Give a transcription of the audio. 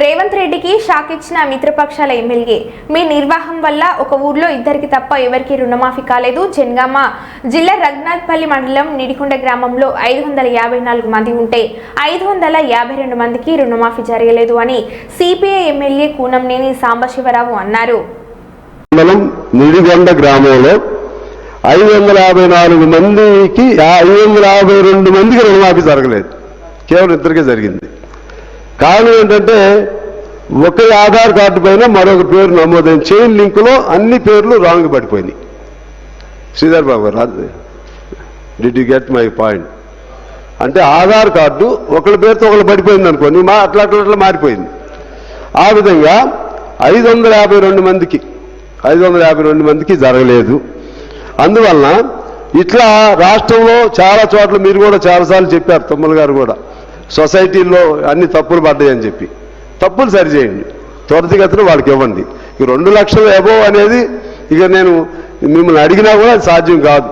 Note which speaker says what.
Speaker 1: రేవంత్ రెడ్డికి షాక్ ఇచ్చిన మిత్రపక్షాల ఎమ్మెల్యే. మీ నిర్వాహం వల్ల ఒక ఊర్లో ఇద్దరికి తప్ప ఎవరికి రుణమాఫీ కాలేదు. జనగామ జిల్లా రఘునాథ్పల్లి మండలం నిడికొండ గ్రామంలో ఐదు వందల యాభై నాలుగు మంది ఉంటే ఐదు వందల యాభై రెండు మందికి రుణమాఫీ జరగలేదు అని సిపిఐ ఎమ్మెల్యే కూనంనేని సాంబశివరావు అన్నారు.
Speaker 2: నిడిగొండ గ్రామంలో ఐదు వందల యాభై నాలుగు మందికి ఐదు వందల యాభై రెండు మందికి రుణమాఫీ జరగలేదు. కేవలం ఇద్దరికే జరిగింది. కారణం ఏంటంటే ఒక ఆధార్ కార్డు పైన మరొక పేరు నమోదైన చైన్ లింకులో అన్ని పేర్లు రాంగ్ పడిపోయినాయి. Sridhar Babu garu did you get my point అంటే ఆధార్ కార్డు ఒకళ్ళ పేరుతో ఒకళ్ళు పడిపోయింది అనుకోండి మా అట్లా అట్లా అట్లా మారిపోయింది. ఆ విధంగా ఐదు వందల యాభై రెండు మందికి ఐదు వందల యాభై రెండు మందికి జరగలేదు. అందువలన ఇట్లా రాష్ట్రంలో చాలా చోట్ల మీరు కూడా చాలాసార్లు చెప్పారు తమ్ములు గారు కూడా. సొసైటీల్లో అన్ని తప్పులు పడ్డాయని చెప్పి. తప్పులు సరిచేయండి. త్వరితగతిన వాళ్ళకి ఇవ్వండి. ఈ రెండు లక్షలు ఎబో అనేది ఇక నేను మిమ్మల్ని అడిగినా కూడా సాధ్యం కాదు.